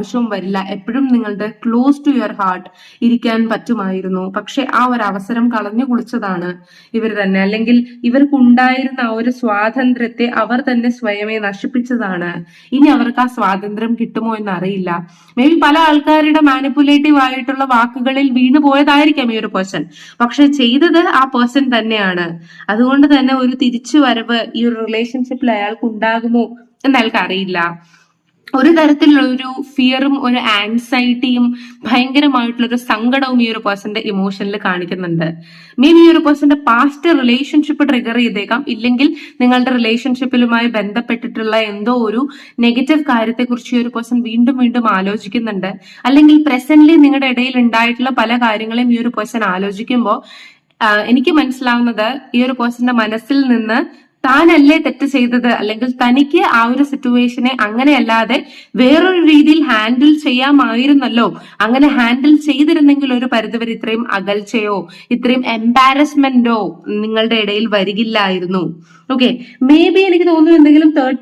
ആവശ്യവും വരില്ല. എപ്പോഴും നിങ്ങളുടെ ക്ലോസ് ടു യുവർ ഹാർട്ട് ഇരിക്കാൻ പറ്റുമായിരുന്നു. പക്ഷെ ആ ഒരു അവസരം കളഞ്ഞു കുളിച്ചതാണ് ഇവർ തന്നെ. അല്ലെങ്കിൽ ഇവർക്കുണ്ടായിരുന്ന ആ ഒരു സ്വാതന്ത്ര്യത്തെ അവർ തന്നെ സ്വയമേ നശിപ്പിച്ചതാണ്. ഇനി അവർക്ക് ആ സ്വാതന്ത്ര്യം കിട്ടുമോ എന്ന് അറിയില്ല മേ ബി പല ആൾക്കാരുടെ മാനിപ്പുലേറ്റീവ് ആയിട്ടുള്ള വാക്കുകളിൽ വീണു പോയതായിരിക്കാം ഈ ഒരു പേഴ്സൺ പക്ഷെ ചെയ്തത് ആ പേഴ്സൺ തന്നെയാണ്. അതുകൊണ്ട് തന്നെ ഒരു തിരിച്ചു വരവ് ഈ ഒരു റിലേഷൻഷിപ്പിൽ അയാൾക്ക് ഉണ്ടാകുമോ എന്ന് അയാൾക്ക് അറിയില്ല. ഒരു തരത്തിലുള്ള ഒരു ഫിയറും ഒരു ആൻസൈറ്റിയും ഭയങ്കരമായിട്ടുള്ള ഒരു സങ്കടവും ഈ ഒരു പേഴ്സന്റെ ഇമോഷനിൽ കാണിക്കുന്നുണ്ട്. മേ ബി ഈ ഒരു പേഴ്സന്റെ പാസ്റ്റ് റിലേഷൻഷിപ്പ് ട്രിഗർ ചെയ്തേക്കാം. ഇല്ലെങ്കിൽ നിങ്ങളുടെ റിലേഷൻഷിപ്പിലുമായി ബന്ധപ്പെട്ടിട്ടുള്ള എന്തോ ഒരു നെഗറ്റീവ് കാര്യത്തെക്കുറിച്ച് ഈ ഒരു പേഴ്സൺ വീണ്ടും വീണ്ടും ആലോചിക്കുന്നുണ്ട്. അല്ലെങ്കിൽ പ്രസന്റ്ലി നിങ്ങളുടെ ഇടയിൽ ഉണ്ടായിട്ടുള്ള പല കാര്യങ്ങളെയും ഈ ഒരു പേഴ്സൺ ആലോചിക്കുമ്പോൾ എനിക്ക് മനസ്സിലാവുന്നത് ഈ ഒരു പേഴ്സന്റെ മനസ്സിൽ നിന്ന് താനല്ലേ തെറ്റ് ചെയ്തത്? അല്ലെങ്കിൽ തനിക്ക് ആ ഒരു സിറ്റുവേഷനെ അങ്ങനെയല്ലാതെ വേറൊരു രീതിയിൽ ഹാൻഡിൽ ചെയ്യാമായിരുന്നല്ലോ. അങ്ങനെ ഹാൻഡിൽ ചെയ്തിരുന്നെങ്കിൽ ഒരു പരിധിവരെ ഇത്രയും അകൽച്ചയോ ഇത്രയും എംബാരസ്മെന്റോ നിങ്ങളുടെ ഇടയിൽ വരികില്ലായിരുന്നു. ഓക്കെ മേ ബി എനിക്ക് തോന്നുന്നു എന്തെങ്കിലും തേർഡ്